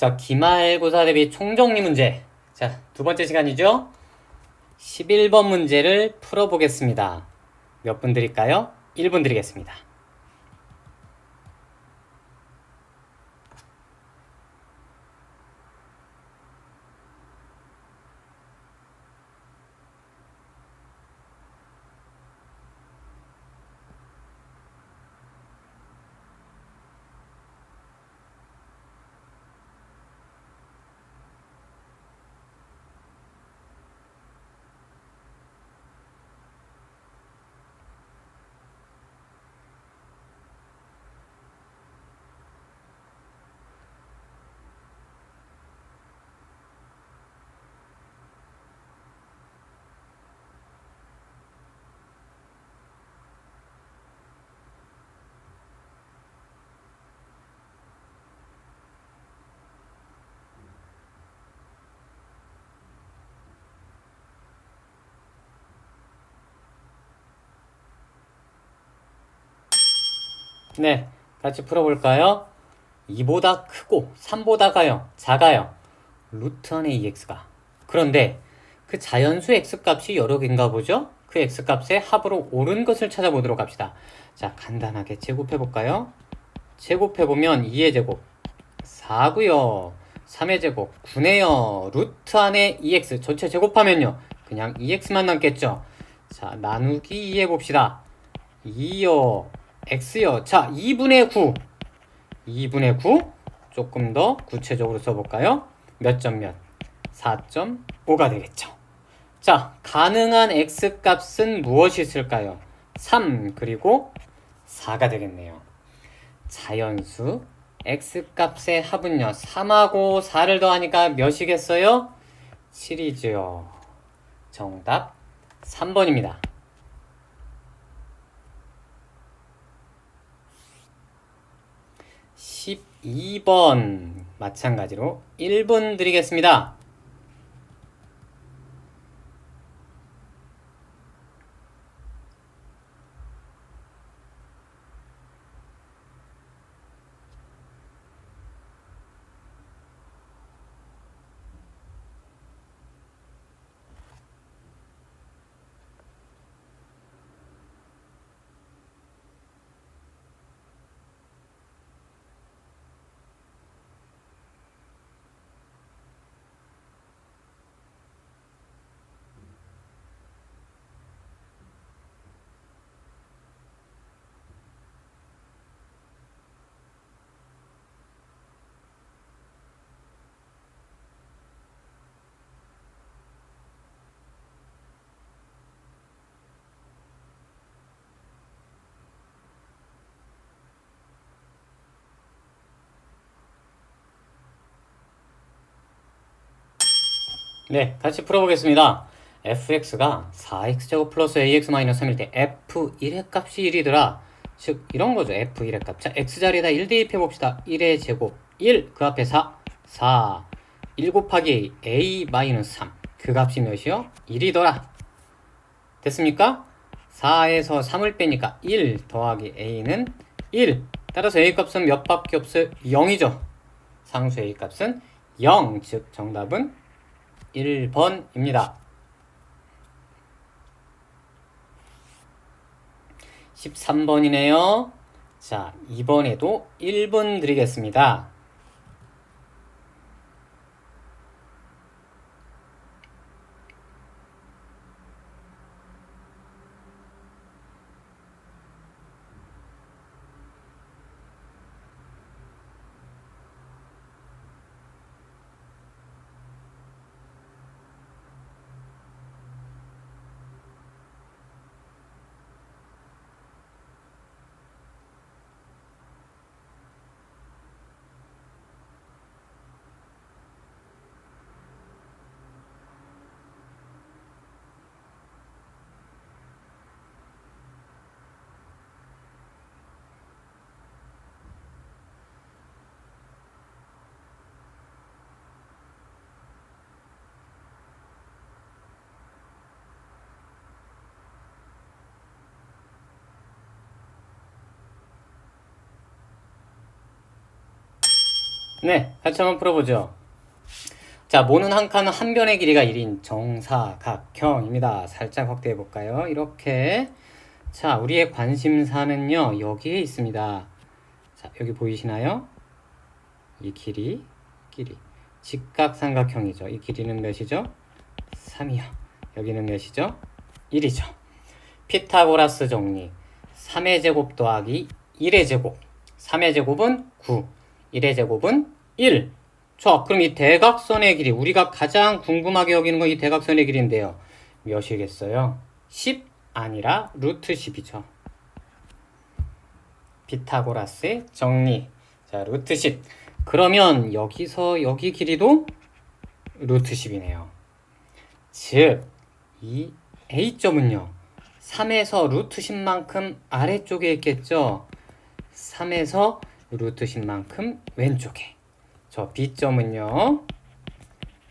자, 기말고사 대비 총정리 문제. 자, 두 번째 시간이죠? 11번 문제를 풀어보겠습니다. 몇 분 드릴까요? 1분 드리겠습니다. 네, 같이 풀어볼까요? 2보다 크고 3보다 가요, 작아요. 루트 안의 EX가. 그런데 그 자연수 X값이 여러 개인가 보죠? 그 X값의 합으로 옳은 것을 찾아보도록 합시다. 자, 간단하게 제곱해볼까요? 제곱해보면 2의 제곱 4고요 3의 제곱 9네요. 루트 안에 2x 전체 제곱하면요. 그냥 2x만 남겠죠. 자, 나누기 2 해봅시다. 2요. X요. 자, 2분의 9. 2분의 9. 조금 더 구체적으로 써볼까요? 몇 점 몇? 4.5가 되겠죠. 자, 가능한 x 값은 무엇이 있을까요? 3 그리고 4가 되겠네요. 자연수 x 값의 합은요 3하고 4를 더하니까 몇이겠어요? 7이죠. 정답 3번입니다. 12번 마찬가지로 1분 드리겠습니다. 네, 같이 풀어보겠습니다. fx가 4x제곱 플러스 ax 마이너스 3일 때 f1의 값이 1이더라. 즉 이런 거죠. f1의 값. 자, x자리에다 1 대입해봅시다. 1의 제곱 1, 그 앞에 4, 4, 1 곱하기 a, a 마이너스 3. 그 값이 몇이요? 1이더라. 됐습니까? 4에서 3을 빼니까 1 더하기 a는 1. 따라서 a 값은 몇 밖에 없어요? 0이죠. 상수 a 값은 0. 즉 정답은 1번입니다. 13번이네요. 자, 이번에도 1분 드리겠습니다. 네, 같이 한번 풀어보죠. 자, 모는 한 칸은 한 변의 길이가 1인 정사각형입니다. 살짝 확대해 볼까요? 이렇게. 자, 우리의 관심사는요, 여기에 있습니다. 자, 여기 보이시나요? 이 길이, 길이. 직각삼각형이죠. 이 길이는 몇이죠? 3이요. 여기는 몇이죠? 1이죠. 피타고라스 정리. 3의 제곱 더하기 1의 제곱. 3의 제곱은 9. 1의 제곱은 1. 자, 그럼 이 대각선의 길이 우리가 가장 궁금하게 여기는 건 이 대각선의 길인데요. 몇이겠어요? 10 아니라 루트 10이죠. 피타고라스의 정리. 자, 루트 10. 그러면 여기서 여기 길이도 루트 10이네요. 즉, 이 A점은요. 3에서 루트 10만큼 아래쪽에 있겠죠. 3에서 루트 10만큼 왼쪽에. 저 B점은요.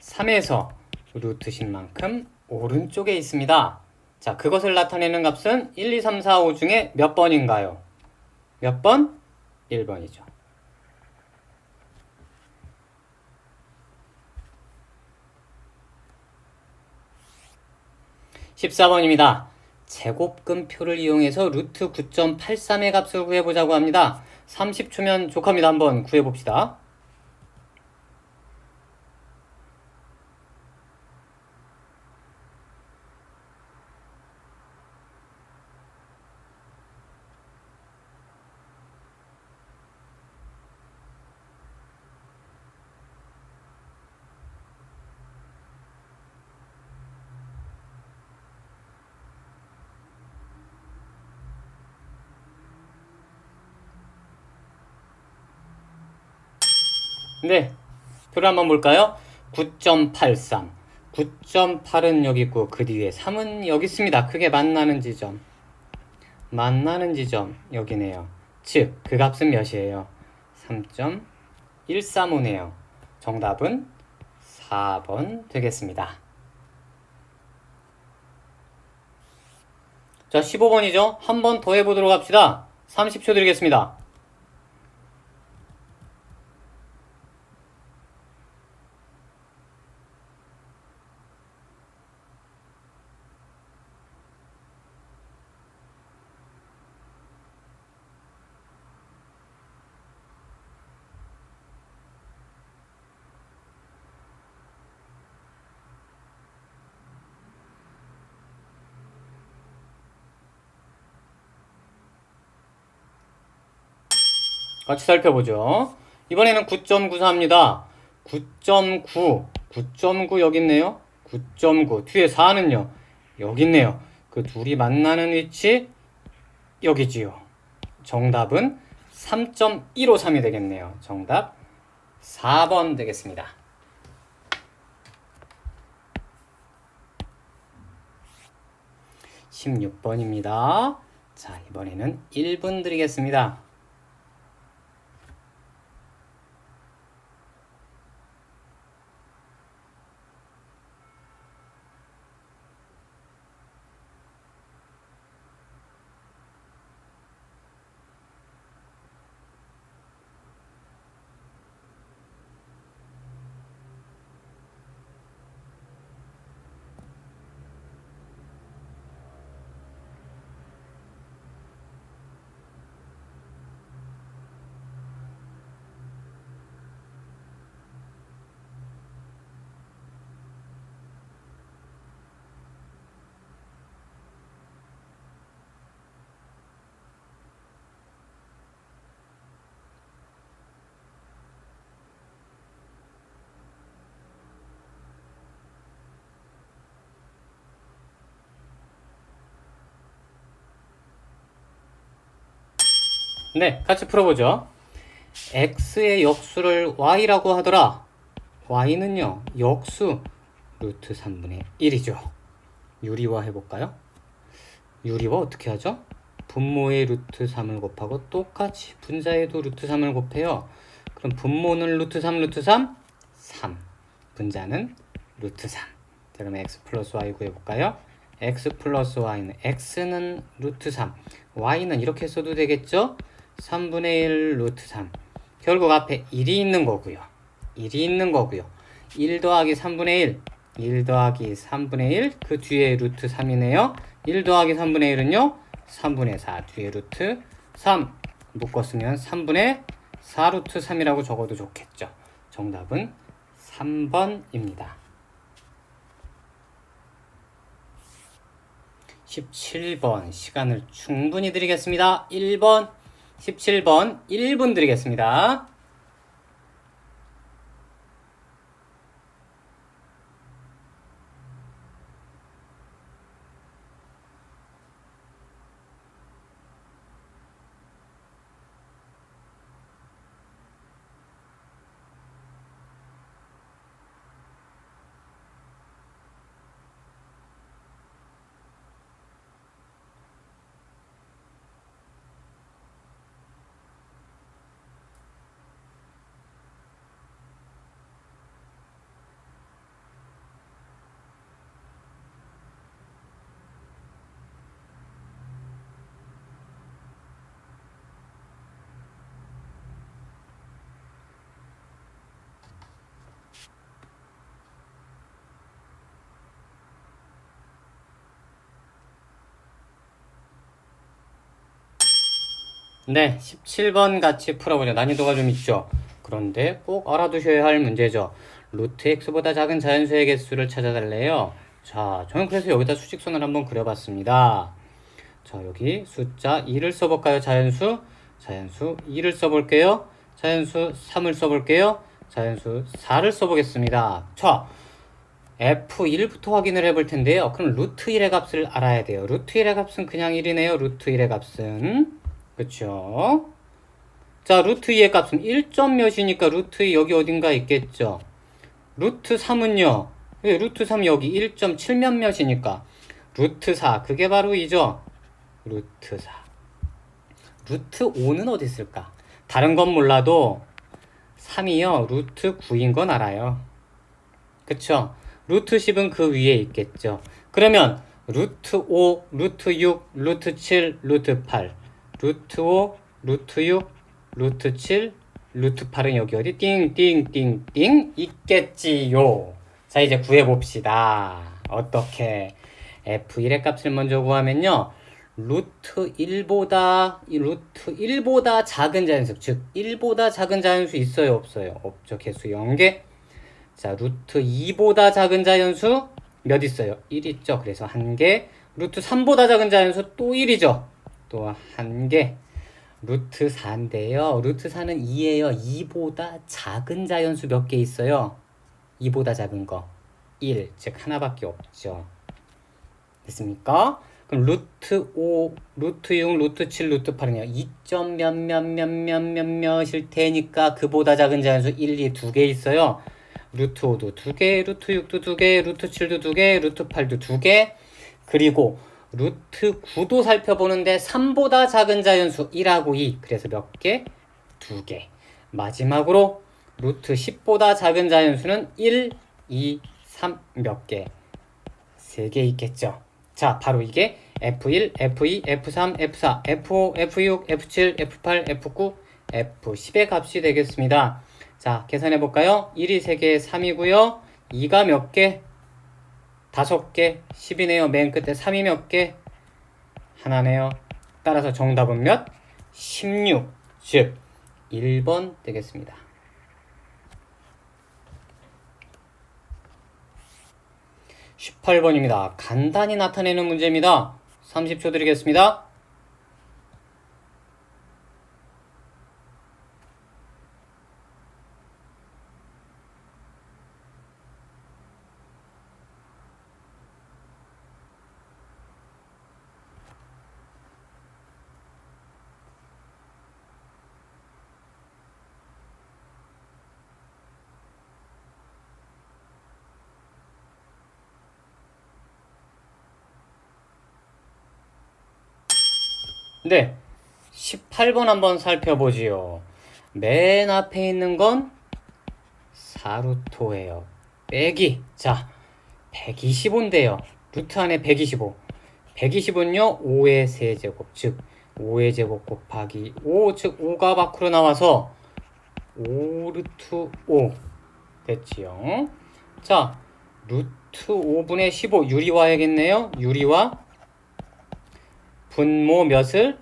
3에서 루트 10만큼 오른쪽에 있습니다. 자, 그것을 나타내는 값은 1, 2, 3, 4, 5 중에 몇 번인가요? 몇 번? 1번이죠. (14번입니다) 제곱근표를 이용해서 루트 9.83의 값을 구해보자고 합니다. 30초면 족합니다. 한번 구해봅시다. 네, 표를 한번 볼까요? 9.83. 9.8은 여기 있고 그 뒤에 3은 여기 있습니다. 크게 만나는 지점. 만나는 지점 여기네요. 즉, 그 값은 몇이에요? 3.135네요. 정답은 4번 되겠습니다. 자, 15번이죠? 한 번 더 해보도록 합시다. 30초 드리겠습니다. 같이 살펴보죠. 이번에는 9.94입니다. 9.9, 9.9 여기 있네요. 9.9 뒤에 4는요. 여기 있네요. 그 둘이 만나는 위치 여기지요. 정답은 3.153이 되겠네요. 정답 4번 되겠습니다. 16번입니다. 자, 이번에는 1분 드리겠습니다. 네, 같이 풀어보죠. x의 역수를 y라고 하더라. y는요, 역수 루트 3분의 1이죠. 유리화 해볼까요? 유리화 어떻게 하죠? 분모의 루트 3을 곱하고 똑같이 분자에도 루트 3을 곱해요. 그럼 분모는 루트 3, 루트 3? 3. 분자는 루트 3. 자, 그러면 x 플러스 y 구해볼까요? x 플러스 y는 x는 루트 3, y는 이렇게 써도 되겠죠? 3분의 1 루트 3 결국 앞에 1이 있는 거고요. 1이 있는 거고요. 1 더하기 3분의 1, 1 더하기 3분의 1, 그 뒤에 루트 3이네요. 1 더하기 3분의 1은요, 3분의 4, 뒤에 루트 3 묶었으면 3분의 4 루트 3이라고 적어도 좋겠죠. 정답은 3번입니다. 17번 시간을 충분히 드리겠습니다. 1번, 17번 1분 드리겠습니다. 네, 17번 같이 풀어보죠. 난이도가 좀 있죠. 그런데 꼭 알아두셔야 할 문제죠. 루트 x보다 작은 자연수의 개수를 찾아달래요. 자, 저는 그래서 여기다 수직선을 한번 그려봤습니다. 자, 여기 숫자 2를 써볼까요? 자연수? 자연수 2를 써볼게요. 자연수 3을 써볼게요. 자연수 4를 써보겠습니다. 자, f1부터 확인을 해볼 텐데요. 그럼 루트 1의 값을 알아야 돼요. 루트 1의 값은 그냥 1이네요. 루트 1의 값은. 그쵸? 자, 루트 2의 값은 1점 몇이니까 루트 2 여기 어딘가 있겠죠? 루트 3은요? 왜 루트 3 여기 1.7 몇 몇이니까 루트 4 그게 바로 이죠? 루트 4 루트 5는 어디 있을까? 다른 건 몰라도 3이요 루트 9인 건 알아요 그쵸? 루트 10은 그 위에 있겠죠 그러면 루트 5, 루트 6, 루트 7, 루트 8 루트 5, 루트 6, 루트 7, 루트 8은 여기 어디? 띵띵띵띵 있겠지요. 자 이제 구해봅시다. 어떻게 f1의 값을 먼저 구하면요. 루트 1보다 루트 1보다 작은 자연수 즉 1보다 작은 자연수 있어요 없어요? 없죠. 개수 0개. 자 루트 2보다 작은 자연수 몇 있어요? 1 있죠. 그래서 1개. 루트 3보다 작은 자연수 또 1이죠 또 한 개. 루트 4인데요. 루트 4는 2예요. 2보다 작은 자연수 몇 개 있어요? 2보다 작은 거. 1. 즉 하나밖에 없죠. 됐습니까? 그럼 루트 5, 루트 6, 루트 7, 루트 8은요. 2점 몇몇 몇 몇 몇 몇일 테니까 그보다 작은 자연수 1, 2 두 개 있어요. 루트 5도 두 개, 루트 6도 두 개, 루트 7도 두 개, 루트 8도 두 개. 그리고 루트 9도 살펴보는데 3보다 작은 자연수 1하고 2 그래서 몇 개? 2개 마지막으로 루트 10보다 작은 자연수는 1, 2, 3 몇 개? 3개 있겠죠 자 바로 이게 F1, F2, F3, F4, F5, F6, F7, F8, F9, F10의 값이 되겠습니다 자 계산해 볼까요? 1이 3개 3이고요 2가 몇 개? 다섯 개 10이네요. 맨 끝에 3이 몇 개? 하나네요. 따라서 정답은 몇? 16. 즉 1번 되겠습니다. 18번입니다. 간단히 나타내는 문제입니다. 30초 드리겠습니다. 네. 18번 한번 살펴보지요. 맨 앞에 있는 건 사루토예요. 빼기. 자, 125인데요. 루트 안에 125. 120은요, 5의 세제곱. 즉, 5의 제곱 곱하기 5. 즉, 5가 밖으로 나와서 5 루트 5 됐지요. 자, 루트 5분의 15 유리화야겠네요. 유리화 분모 몇을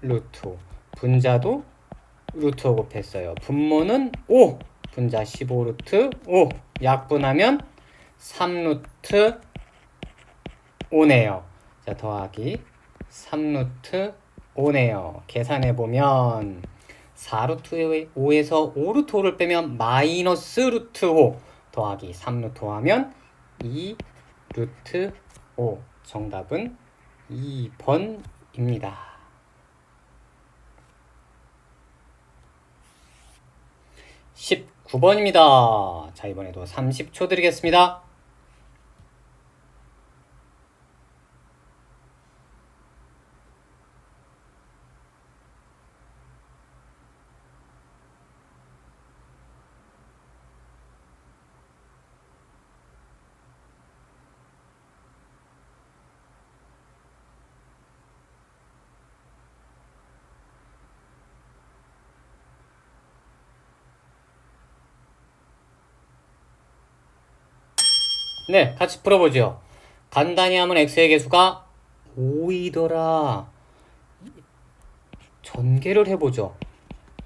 루트 5 분자도 루트 5 곱했어요. 분모는 5 분자 15 루트 5 약분하면 3 루트 5네요. 자, 더하기 3 루트 5네요. 계산해 보면 4 루트 5에서 5 루트 5를 빼면 마이너스 루트 5 더하기 3 루트 5 하면 2 루트 5 정답은 2번입니다. 19번입니다. 자, 이번에도 30초 드리겠습니다. 네, 같이 풀어보죠. 간단히 하면 x의 개수가 5이더라. 전개를 해보죠.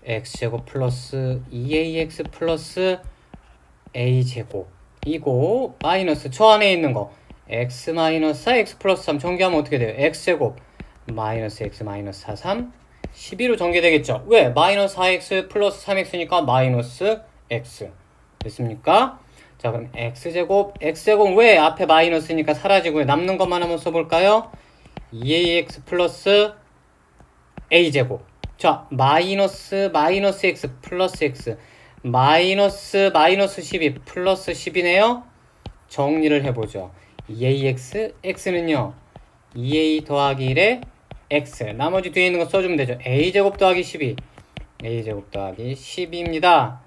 x제곱 플러스 2ax 플러스 a제곱 이고 마이너스 저 안에 있는 거 x 마이너스 4x 플러스 3 전개하면 어떻게 돼요? x제곱 마이너스 x 마이너스 4 3 12로 전개되겠죠. 왜? 마이너스 4x 플러스 3x니까 마이너스 x 됐습니까? 자 그럼 x제곱 x제곱 왜 앞에 마이너스니까 사라지고요 남는 것만 한번 써볼까요? 2ax 플러스 a제곱. 자 마이너스 마이너스 x 플러스 x. 마이너스 마이너스 12 플러스 10이네요. 정리를 해보죠. 2ax x는요. 2a 더하기 1에 x. 나머지 뒤에 있는 거 써주면 되죠. a제곱 더하기 12 a제곱 더하기 12입니다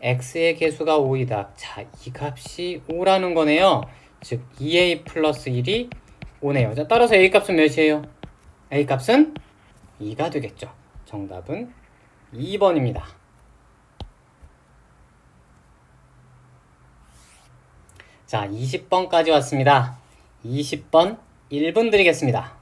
x의 개수가 5이다. 자, 이 값이 5라는 거네요. 즉 2a 플러스 1이 5네요. 자, 따라서 a 값은 몇이에요? a 값은 2가 되겠죠. 정답은 2번입니다. 자, 20번까지 왔습니다. 20번 1분 드리겠습니다.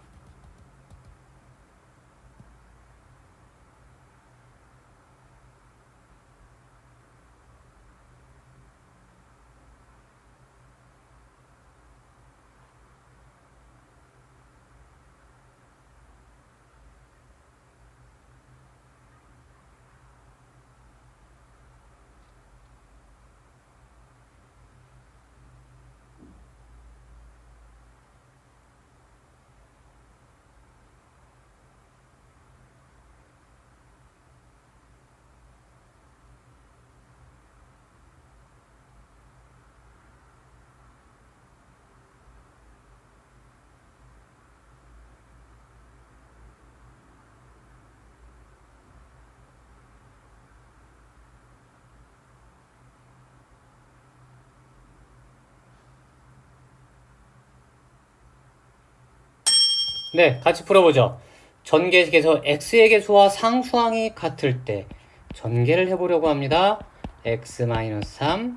네, 같이 풀어보죠. 전개에서 x의 개수와 상수항이 같을 때 전개를 해보려고 합니다. x-3,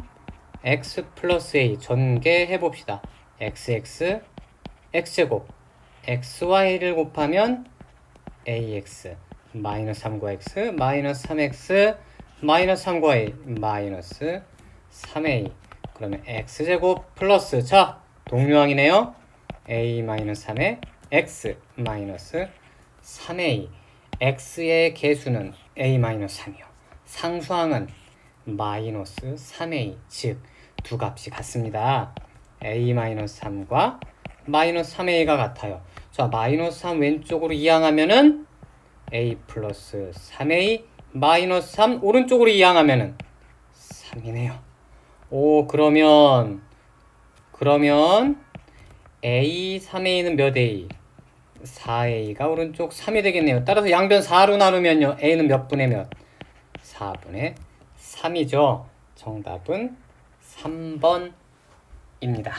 x 플러스 a 전개해 봅시다. xx, x제곱, xy를 곱하면 ax, 마이너스 3과 x, 마이너스 3x, 마이너스 3과 a, 마이너스 3a. 그러면 x제곱 플러스, 자, 동류항이네요. a-3에 x 마이너스 3a x의 개수는 a-3이요. 상수항은 마이너스 3a 즉 두 값이 같습니다. a-3과 마이너스 3a가 같아요. 자 마이너스 3 왼쪽으로 이항하면은 a 플러스 3a 마이너스 3 오른쪽으로 이항하면은 3이네요. 오 그러면 그러면 a 3a는 몇 a? 4a가 오른쪽 3이 되겠네요. 따라서 양변 4로 나누면요. a는 몇 분의 몇? 4분의 3이죠. 정답은 3번입니다.